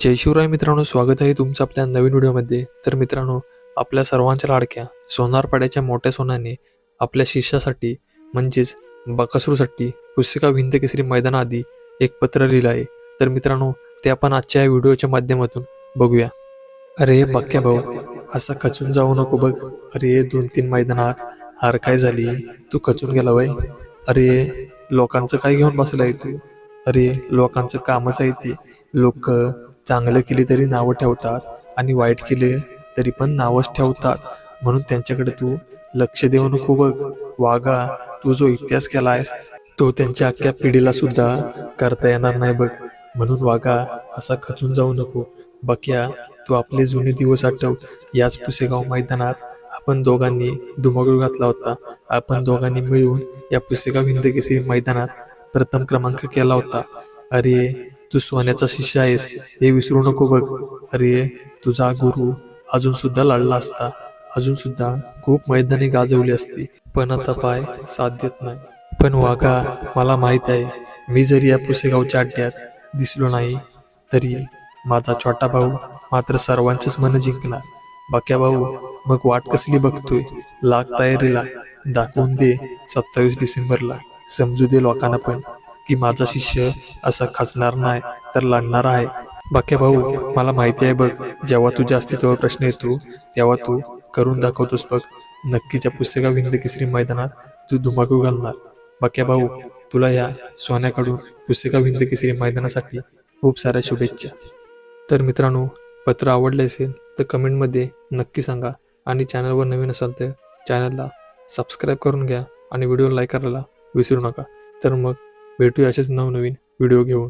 जय शिवराय मित्रांनो स्वागत आहे तुमचं आपल्या नवीन व्हिडिओमध्ये. तर मित्रांनो आपल्या सर्वांच्या लाडक्या सोनारपाड्याच्या मोठ्या सोनाने आपल्या शिष्यासाठी म्हणजेच बकासूरसाठी पुस्तिका भिंत केसरी मैदानाआधी एक पत्र लिहिलं आहे. तर मित्रांनो ते आपण आजच्या या व्हिडिओच्या माध्यमातून बघूया. अरे बाक्या भाऊ असा खचून जाऊ नको बघ. अरे दोन तीन मैदानात हार काय झाली? तू खचून गेला वय. अरे लोकांचं काय घेऊन बसलाय तू? अरे लोकांचं कामच आहे ते. लोक चांगलं केले तरी नावं ठेवतात आणि वाईट केले तरी पण नावच ठेवतात. म्हणून त्यांच्याकडे तू लक्ष देऊ नको बघ. वागा तू जो इतिहास केला आहेस तो त्यांच्या अख्ख्या पिढीला सुद्धा करता येणार नाही बघ. म्हणून वागा असा खचून जाऊ नको. बक्या तू आपले जुने दिवस आठव. याच पुसेगाव मैदानात आपण दोघांनी धुमाकूळ घातला होता. आपण दोघांनी मिळून या पुसेगाव हिंदकेसरी मैदानात प्रथम क्रमांक केला होता. अरे तू सोन्याचा शिष्य आहेस हे विसरू नको बघ. अरे तुझा गुरु अजून सुद्धा लढला असता. अजून सुद्धा खूप मैदानी गाजवली असती. पण आता पाय साध्यत नाही. पण वाघा मला माहीत आहे मी जरी या पुसेगावच्या अड्ड्यात दिसलो नाही तरी माझा छोटा भाऊ मात्र सर्वांचेच मन जिंकणार बाक्या भाऊ मग वाट कसली बघतोय? लाग तयारीला. दाखवून दे सत्तावीस डिसेंबरला. समजू दे लोकांना पण. की माझा शिष्य असा खचणार नाही तर लढणार आहे. बाक्या भाऊ मला माहिती आहे बघ जेव्हा तुझ्या अस्तित्वावर प्रश्न येतो तेव्हा तू करून दाखवतोस बघ. नक्कीच्या पुस्तका हिंद केसरी मैदानात तू धुमाकू घालणार. बाक्या भाऊ तुला या सोन्याकडून पुस्तका हिंद केसरी मैदानासाठी खूप साऱ्या शुभेच्छा. तर मित्रांनो पत्र आवडले असेल तर कमेंटमध्ये नक्की सांगा. आणि चॅनलवर नवीन असाल तर चॅनलला सबस्क्राईब करून घ्या आणि व्हिडिओ लाईक करायला विसरू नका. तर मग भेटूया असेच नवनवीन व्हिडिओ घेऊन.